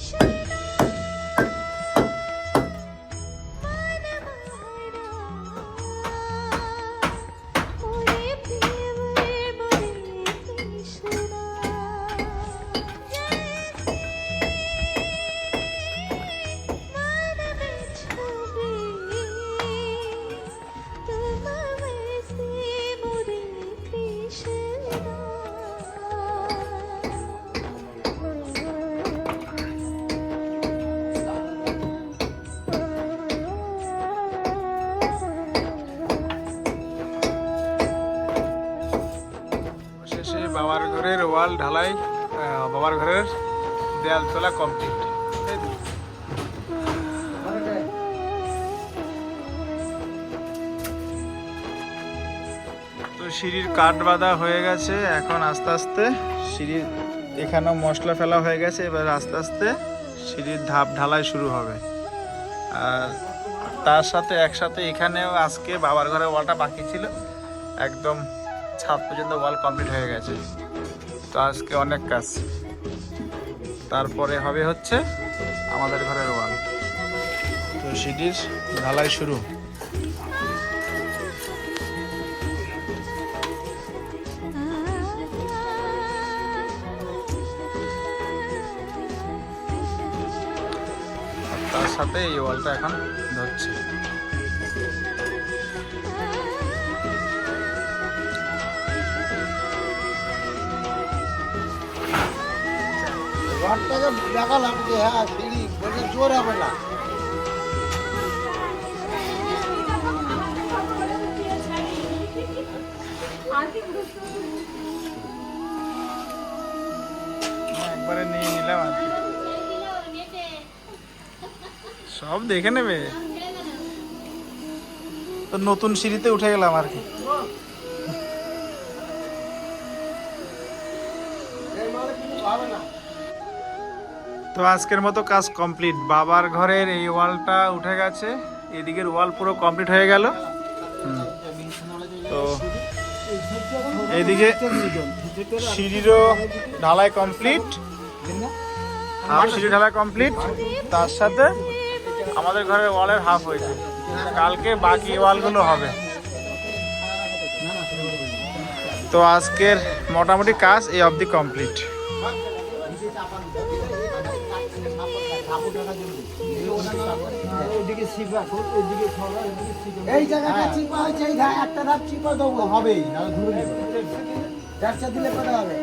শেষে ওয়াল ঢালাই বাবার ঘরের দেয়াল তোলা কমপ্লিট তো সিঁড়ির কাঠ বাঁধা হয়ে গেছে, এখন আস্তে আস্তে সিঁড়ির এখানেও মশলা ফেলা হয়ে গেছে, এবার আস্তে আস্তে সিঁড়ির ধাপ ঢালাই শুরু হবে। আর তার সাথে একসাথে এখানেও আজকে বাবার ঘরে ওয়ালটা বাকি ছিল, একদম ছাদ পর্যন্ত ওয়াল কমপ্লিট হয়ে গেছে। তো আজকে অনেক কাজ। তারপরে হবে হচ্ছে আমাদের ঘরের ওয়াল। তো সিঁড়ির ঢালাই শুরু। তার সাথে এই ওয়ালটা এখন ধরছে। ঘরটাকে দেখালাম যে হ্যাঁ সিঁড়ি বলছে জোর হবে না। একবারে নিয়ে নিলাম আর। সব দেখে নেবে। তো নতুন সিঁড়িতে উঠে গেলাম আর কি। হবে না। তো আজকের মতো কাজ কমপ্লিট। বাবার ঘরের এই ওয়ালটা উঠে গেছে, এদিকের ওয়াল পুরো কমপ্লিট হয়ে গেল। তো এইদিকে সিঁড়িরও ঢালাই কমপ্লিট। হাফ সিঁড়ি ঢালাই কমপ্লিট। তার সাথে আমাদের ঘরের ওয়ালের হাফ হয়েছে। কালকে বাকি ওয়ালগুলো হবে। তো আজকের মোটামুটি কাজ এই অবধি কমপ্লিট। এই জায়গাটা চিপা হয়েছে, এই ধাপ একটা ধাপ চিপা দেবো, হবেই না ধরে নেবে। চারটা দিলে কথা হবে।